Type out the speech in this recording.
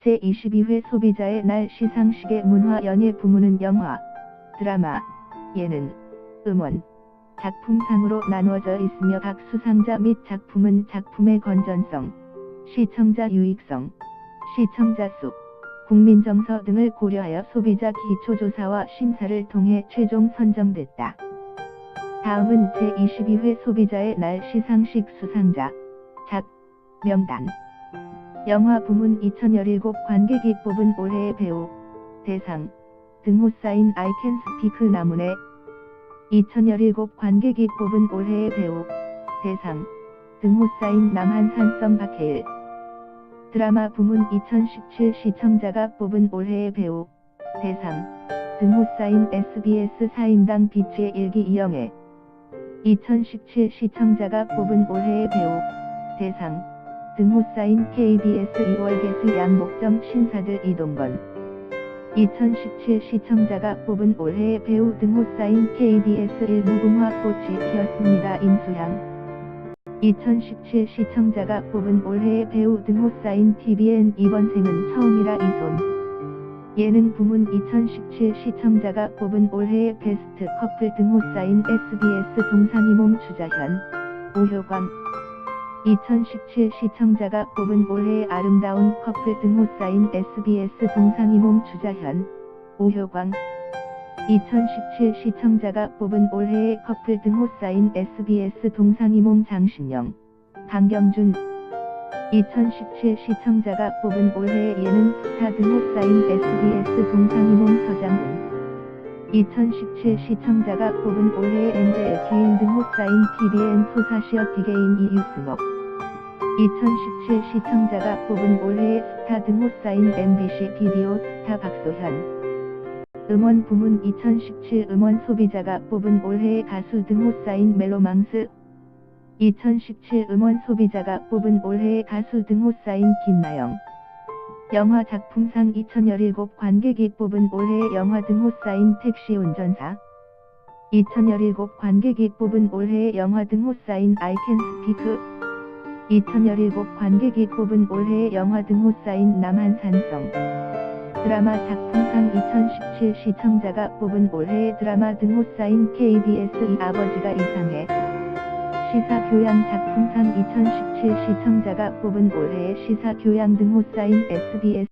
제22회 소비자의 날 시상식의 문화 연예 부문은 영화, 드라마, 예능, 음원, 작품상으로 나누어져 있으며 각 수상자 및 작품은 작품의 건전성, 시청자 유익성, 시청자 수, 국민 정서 등을 고려하여 소비자 기초조사와 심사를 통해 최종 선정됐다. 다음은 제22회 소비자의 날 시상식 수상자, 작, 명단. 영화 부문 2017 관객이 뽑은 올해의 배우, 대상, 등호 쌓인 I Can Speak 나문에 2017 관객이 뽑은 올해의 배우, 대상, 등호 쌓인 남한산성 박해일. 드라마 부문 2017 시청자가 뽑은 올해의 배우, 대상, 등호 쌓인 SBS 사임당 빛의 일기 이영애. 2017 시청자가 뽑은 올해의 배우, 대상, 등호 쌓인 KBS 2월 개수 양복점 신사들 이동건. 2017 시청자가 뽑은 올해의 배우 등호 쌓인 KBS 1 무궁화 꽃이 피었습니다. 임수향 2017 시청자가 뽑은 올해의 배우 등호 쌓인 TVN 이번 생은 처음이라 이손 예능 부문 2017 시청자가 뽑은 올해의 베스트 커플 등호 쌓인 SBS 동상이몽 추자현. 오효광 2017 시청자가 뽑은 올해의 아름다운 커플 등호 쌓인 SBS 동상이몽 추자현 오효광. 2017 시청자가 뽑은 올해의 커플 등호 쌓인 SBS 동상이몽 장신영 강경준. 2017 시청자가 뽑은 올해의 예능 스타 등호 쌓인 SBS 동상이몽 서장훈 2017 시청자가 뽑은 올해의 엔젤 주인 등호 쌓인 TVN 소사시어 디게임 이유승업 2017 시청자가 뽑은 올해의 스타 등호 쌓인 MBC 비디오 스타 박소현. 음원 부문 2017 음원 소비자가 뽑은 올해의 가수 등호 쌓인 멜로망스. 2017 음원 소비자가 뽑은 올해의 가수 등호 쌓인 김나영 영화 작품상 2017 관객이 뽑은 올해의 영화 등호 쌓인 택시 운전사. 2017 관객이 뽑은 올해의 영화 등호 쌓인 I Can Speak. 2017 관객이 뽑은 올해의 영화 등호 쌓인 남한산성. 드라마 작품상 2017 시청자가 뽑은 올해의 드라마 등호 쌓인 KBS 이 아버지가 이상해. 시사교양 작품상 2017 시청자가 뽑은 올해의 시사 교양 등호 쌓인 SBS